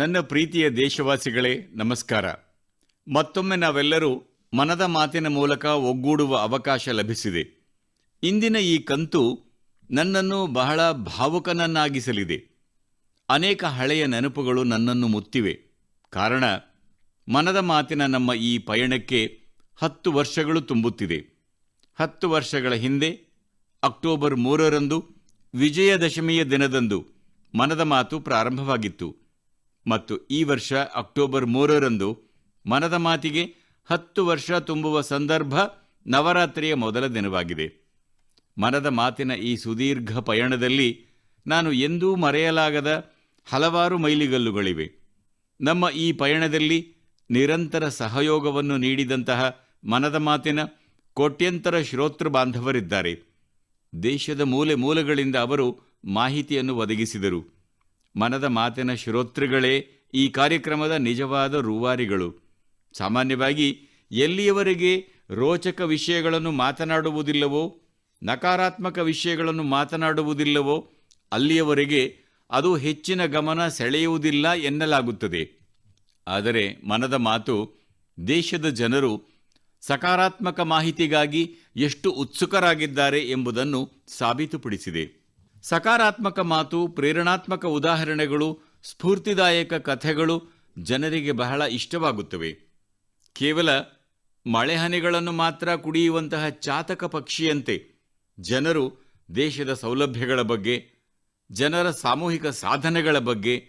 ನನ್ನ ಪ್ರೀತಿಯ ದೇಶವಾಸಿಗಳೇ, ನಮಸ್ಕಾರ. ಮತ್ತೊಮ್ಮೆ ನಾವೆಲ್ಲರೂ ಮನದ ಮಾತಿನ ಮೂಲಕ ಒಗ್ಗೂಡುವ ಅವಕಾಶ ಲಭಿಸಿದೆ. ಇಂದಿನ ಈ ಕಂತು ನನ್ನನ್ನು ಬಹಳ ಭಾವುಕನನ್ನಾಗಿಸಲಿದೆ. ಅನೇಕ ಹಳೆಯ ನೆನಪುಗಳು ನನ್ನನ್ನು ಮುತ್ತಿವೆ. ಕಾರಣ, ಮನದ ಮಾತಿನ ನಮ್ಮ ಈ ಪಯಣಕ್ಕೆ ಹತ್ತು ವರ್ಷಗಳು ತುಂಬುತ್ತಿದೆ. ಹತ್ತು ವರ್ಷಗಳ ಹಿಂದೆ, ಅಕ್ಟೋಬರ್ ಮೂರರಂದು, ವಿಜಯದಶಮಿಯ ದಿನದಂದು ಮನದ ಮಾತು ಪ್ರಾರಂಭವಾಗಿತ್ತು. ಮತ್ತು ಈ ವರ್ಷ ಅಕ್ಟೋಬರ್ ಮೂರರಂದು ಮನದ ಮಾತಿಗೆ ಹತ್ತು ವರ್ಷ ತುಂಬುವ ಸಂದರ್ಭ ನವರಾತ್ರಿಯ ಮೊದಲ ದಿನವಾಗಿದೆ. ಮನದ ಮಾತಿನ ಈ ಸುದೀರ್ಘ ಪಯಣದಲ್ಲಿ ನಾನು ಎಂದೂ ಮರೆಯಲಾಗದ ಹಲವಾರು ಮೈಲಿಗಲ್ಲುಗಳಿವೆ. ನಮ್ಮ ಈ ಪಯಣದಲ್ಲಿ ನಿರಂತರ ಸಹಯೋಗವನ್ನು ನೀಡಿದಂತಹ ಮನದ ಮಾತಿನ ಕೋಟ್ಯಂತರ ಶ್ರೋತೃ ಬಾಂಧವರಿದ್ದಾರೆ. ದೇಶದ ಮೂಲೆ ಮೂಲೆಗಳಿಂದ ಅವರು ಮಾಹಿತಿಯನ್ನು ಒದಗಿಸಿದರು. ಮನದ ಮಾತಿನ ಶ್ರೋತೃಗಳೇ, ಈ ಕಾರ್ಯಕ್ರಮದ ನಿಜವಾದ ರೂವಾರಿಗಳು. ಸಾಮಾನ್ಯವಾಗಿ, ಎಲ್ಲಿಯವರೆಗೆ ರೋಚಕ ವಿಷಯಗಳನ್ನು ಮಾತನಾಡುವುದಿಲ್ಲವೋ, ನಕಾರಾತ್ಮಕ ವಿಷಯಗಳನ್ನು ಮಾತನಾಡುವುದಿಲ್ಲವೋ, ಅಲ್ಲಿಯವರೆಗೆ ಅದು ಹೆಚ್ಚಿನ ಗಮನ ಸೆಳೆಯುವುದಿಲ್ಲ ಎನ್ನಲಾಗುತ್ತದೆ. ಆದರೆ ಮನದ ಮಾತು ದೇಶದ ಜನರು ಸಕಾರಾತ್ಮಕ ಮಾಹಿತಿಗಾಗಿ ಎಷ್ಟು ಉತ್ಸುಕರಾಗಿದ್ದಾರೆ ಎಂಬುದನ್ನು ಸಾಬೀತುಪಡಿಸಿದೆ. ಸಕಾರಾತ್ಮಕ ಮಾತು, ಪ್ರೇರಣಾತ್ಮಕ ಉದಾಹರಣೆಗಳು, ಸ್ಫೂರ್ತಿದಾಯಕ ಕಥೆಗಳು ಜನರಿಗೆ ಬಹಳ ಇಷ್ಟವಾಗುತ್ತವೆ. ಕೇವಲ ಮಳೆಹನಿಗಳನ್ನು ಮಾತ್ರ ಕುಡಿಯುವಂತಹ ಚಾತಕ ಪಕ್ಷಿಯಂತೆ ಜನರು ದೇಶದ ಸೌಲಭ್ಯಗಳ ಬಗ್ಗೆ, ಜನರ ಸಾಮೂಹಿಕ ಸಾಧನೆಗಳ ಬಗ್ಗೆ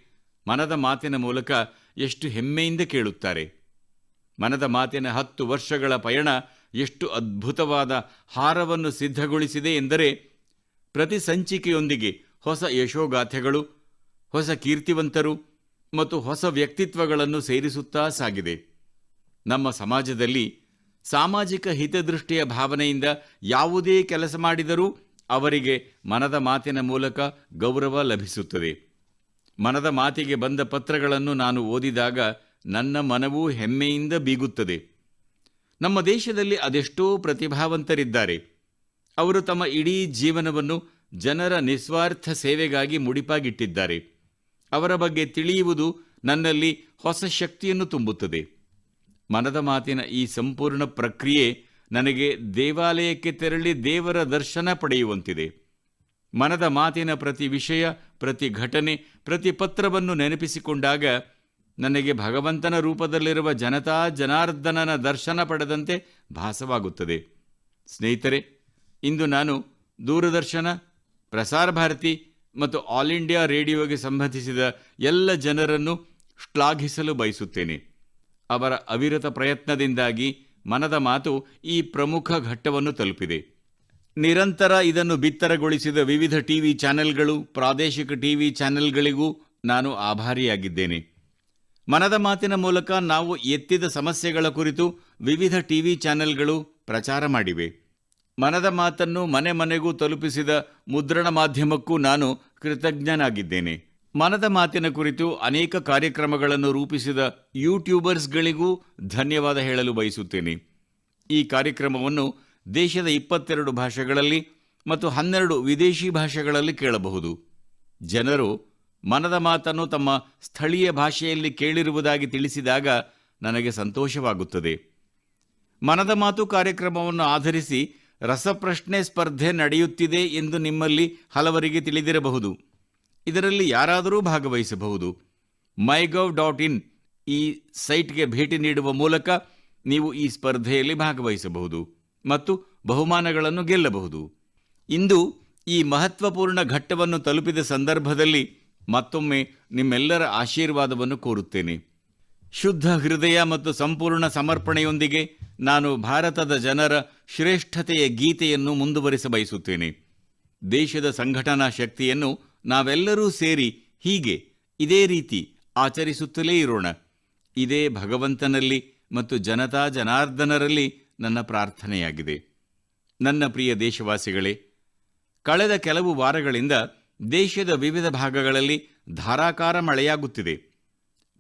ಮನದ ಮಾತಿನ ಮೂಲಕ ಎಷ್ಟು ಹೆಮ್ಮೆಯಿಂದ ಕೇಳುತ್ತಾರೆ. ಮನದ ಮಾತಿನ ಹತ್ತು ವರ್ಷಗಳ ಪಯಣ ಎಷ್ಟು ಅದ್ಭುತವಾದ ಹಾರವನ್ನು ಸಿದ್ಧಗೊಳಿಸಿದೆ ಎಂದರೆ ಪ್ರತಿ ಸಂಚಿಕೆಯೊಂದಿಗೆ ಹೊಸ ಯಶೋಗಾಥೆಗಳು, ಹೊಸ ಕೀರ್ತಿವಂತರು ಮತ್ತು ಹೊಸ ವ್ಯಕ್ತಿತ್ವಗಳನ್ನು ಸೇರಿಸುತ್ತಾ ಸಾಗಿದೆ. ನಮ್ಮ ಸಮಾಜದಲ್ಲಿ ಸಾಮಾಜಿಕ ಹಿತದೃಷ್ಟಿಯ ಭಾವನೆಯಿಂದ ಯಾವುದೇ ಕೆಲಸ ಮಾಡಿದರೂ ಅವರಿಗೆ ಮನದ ಮಾತಿನ ಮೂಲಕ ಗೌರವ ಲಭಿಸುತ್ತದೆ. ಮನದ ಮಾತಿಗೆ ಬಂದ ಪತ್ರಗಳನ್ನು ನಾನು ಓದಿದಾಗ ನನ್ನ ಮನವೂ ಹೆಮ್ಮೆಯಿಂದ ಬೀಗುತ್ತದೆ. ನಮ್ಮ ದೇಶದಲ್ಲಿ ಅದೆಷ್ಟೋ ಪ್ರತಿಭಾವಂತರಿದ್ದಾರೆ. ಅವರು ತಮ್ಮ ಇಡೀ ಜೀವನವನ್ನು ಜನರ ನಿಸ್ವಾರ್ಥ ಸೇವೆಗಾಗಿ ಮುಡಿಪಾಗಿಟ್ಟಿದ್ದಾರೆ. ಅವರ ಬಗ್ಗೆ ತಿಳಿಯುವುದು ನನ್ನಲ್ಲಿ ಹೊಸ ಶಕ್ತಿಯನ್ನು ತುಂಬುತ್ತದೆ. ಮನದ ಮಾತಿನ ಈ ಸಂಪೂರ್ಣ ಪ್ರಕ್ರಿಯೆ ನನಗೆ ದೇವಾಲಯಕ್ಕೆ ತೆರಳಿ ದೇವರ ದರ್ಶನ ಪಡೆಯುವಂತಿದೆ. ಮನದ ಮಾತಿನ ಪ್ರತಿ ವಿಷಯ, ಪ್ರತಿ ಘಟನೆ, ಪ್ರತಿ ಪತ್ರವನ್ನು ನೆನಪಿಸಿಕೊಂಡಾಗ ನನಗೆ ಭಗವಂತನ ರೂಪದಲ್ಲಿರುವ ಜನತಾ ಜನಾರ್ದನನ ದರ್ಶನ ಪಡೆದಂತೆ ಭಾಸವಾಗುತ್ತದೆ. ಸ್ನೇಹಿತರೆ ಇಂದು ನಾನು ದೂರದರ್ಶನ, ಪ್ರಸಾರ ಭಾರತಿ ಮತ್ತು ಆಲ್ ಇಂಡಿಯಾ ರೇಡಿಯೋಗೆ ಸಂಬಂಧಿಸಿದ ಎಲ್ಲ ಜನರನ್ನು ಶ್ಲಾಘಿಸಲು ಬಯಸುತ್ತೇನೆ. ಅವರ ಅವಿರತ ಪ್ರಯತ್ನದಿಂದಾಗಿ ಮನದ ಮಾತು ಈ ಪ್ರಮುಖ ಘಟ್ಟವನ್ನು ತಲುಪಿದೆ. ನಿರಂತರ ಇದನ್ನು ಬಿತ್ತರಗೊಳಿಸಿದ ವಿವಿಧ ಟಿವಿ ಚಾನೆಲ್ಗಳು, ಪ್ರಾದೇಶಿಕ ಟಿವಿ ಚಾನೆಲ್ಗಳಿಗೂ ನಾನು ಆಭಾರಿಯಾಗಿದ್ದೇನೆ. ಮನದ ಮಾತಿನ ಮೂಲಕ ನಾವು ಎತ್ತಿದ ಸಮಸ್ಯೆಗಳ ಕುರಿತು ವಿವಿಧ ಟಿವಿ ಚಾನೆಲ್ಗಳು ಪ್ರಚಾರ ಮಾಡಿವೆ. ಮನದ ಮಾತನ್ನು ಮನೆ ಮನೆಗೂ ತಲುಪಿಸಿದ ಮುದ್ರಣ ಮಾಧ್ಯಮಕ್ಕೂ ನಾನು ಕೃತಜ್ಞನಾಗಿದ್ದೇನೆ. ಮನದ ಮಾತಿನ ಕುರಿತು ಅನೇಕ ಕಾರ್ಯಕ್ರಮಗಳನ್ನು ರೂಪಿಸಿದ ಯೂಟ್ಯೂಬರ್ಸ್ಗಳಿಗೂ ಧನ್ಯವಾದ ಹೇಳಲು ಬಯಸುತ್ತೇನೆ. ಈ ಕಾರ್ಯಕ್ರಮವನ್ನು ದೇಶದ ಇಪ್ಪತ್ತೆರಡು ಭಾಷೆಗಳಲ್ಲಿ ಮತ್ತು ಹನ್ನೆರಡು ವಿದೇಶಿ ಭಾಷೆಗಳಲ್ಲಿ ಕೇಳಬಹುದು. ಜನರು ಮನದ ಮಾತನ್ನು ತಮ್ಮ ಸ್ಥಳೀಯ ಭಾಷೆಯಲ್ಲಿ ಕೇಳಿರುವುದಾಗಿ ತಿಳಿಸಿದಾಗ ನನಗೆ ಸಂತೋಷವಾಗುತ್ತದೆ. ಮನದ ಮಾತು ಕಾರ್ಯಕ್ರಮವನ್ನು ಆಧರಿಸಿ ರಸಪ್ರಶ್ನೆ ಸ್ಪರ್ಧೆ ನಡೆಯುತ್ತಿದೆ ಎಂದು ನಿಮ್ಮಲ್ಲಿ ಹಲವರಿಗೆ ತಿಳಿದಿರಬಹುದು. ಇದರಲ್ಲಿ ಯಾರಾದರೂ ಭಾಗವಹಿಸಬಹುದು. ಮೈಗವ್ ಡಾಟ್ ಇನ್ ಈ ಸೈಟ್ಗೆ ಭೇಟಿ ನೀಡುವ ಮೂಲಕ ನೀವು ಈ ಸ್ಪರ್ಧೆಯಲ್ಲಿ ಭಾಗವಹಿಸಬಹುದು ಮತ್ತು ಬಹುಮಾನಗಳನ್ನು ಗೆಲ್ಲಬಹುದು. ಇಂದು ಈ ಮಹತ್ವಪೂರ್ಣ ಘಟ್ಟವನ್ನು ತಲುಪಿದ ಸಂದರ್ಭದಲ್ಲಿ ಮತ್ತೊಮ್ಮೆ ನಿಮ್ಮೆಲ್ಲರ ಆಶೀರ್ವಾದವನ್ನು ಕೋರುತ್ತೇನೆ. ಶುದ್ಧ ಹೃದಯ ಮತ್ತು ಸಂಪೂರ್ಣ ಸಮರ್ಪಣೆಯೊಂದಿಗೆ ನಾನು ಭಾರತದ ಜನರ ಶ್ರೇಷ್ಠತೆಯ ಗೀತೆಯನ್ನು ಮುಂದುವರಿಸ ಬಯಸುತ್ತೇನೆ. ದೇಶದ ಸಂಘಟನಾ ಶಕ್ತಿಯನ್ನು ನಾವೆಲ್ಲರೂ ಸೇರಿ ಹೀಗೆ, ಇದೇ ರೀತಿ ಆಚರಿಸುತ್ತಲೇ ಇರೋಣ. ಇದೇ ಭಗವಂತನಲ್ಲಿ ಮತ್ತು ಜನತಾ ಜನಾರ್ದನರಲ್ಲಿ ನನ್ನ ಪ್ರಾರ್ಥನೆಯಾಗಿದೆ. ನನ್ನ ಪ್ರಿಯ ದೇಶವಾಸಿಗಳೇ, ಕಳೆದ ಕೆಲವು ವಾರಗಳಿಂದ ದೇಶದ ವಿವಿಧ ಭಾಗಗಳಲ್ಲಿ ಧಾರಾಕಾರ ಮಳೆಯಾಗುತ್ತಿದೆ.